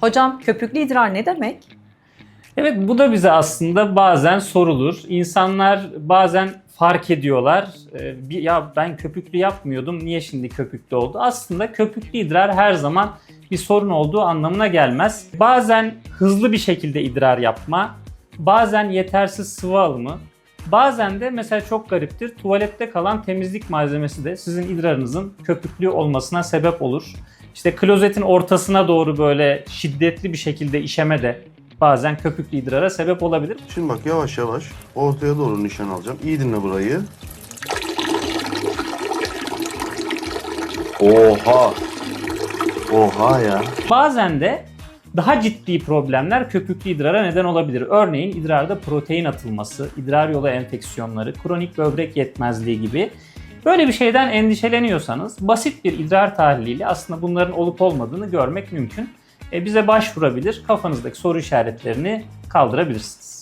Hocam köpüklü idrar ne demek? Evet bu da bize aslında bazen sorulur. İnsanlar bazen fark ediyorlar. Ee, ya ben köpüklü yapmıyordum niye şimdi köpüklü oldu? Aslında köpüklü idrar her zaman bir sorun olduğu anlamına gelmez. Bazen hızlı bir şekilde idrar yapma, bazen yetersiz sıvı alımı, bazen de mesela çok gariptir tuvalette kalan temizlik malzemesi de sizin idrarınızın köpüklü olmasına sebep olur. İşte klozetin ortasına doğru böyle şiddetli bir şekilde işeme de bazen köpüklü idrara sebep olabilir. Şimdi bak yavaş yavaş ortaya doğru nişan alacağım. İyi dinle burayı. Oha. Oha ya. Bazen de daha ciddi problemler köpüklü idrara neden olabilir. Örneğin idrarda protein atılması, idrar yolu enfeksiyonları, kronik böbrek yetmezliği gibi. Böyle bir şeyden endişeleniyorsanız basit bir idrar tahliliyle aslında bunların olup olmadığını görmek mümkün. E, bize başvurabilir, kafanızdaki soru işaretlerini kaldırabilirsiniz.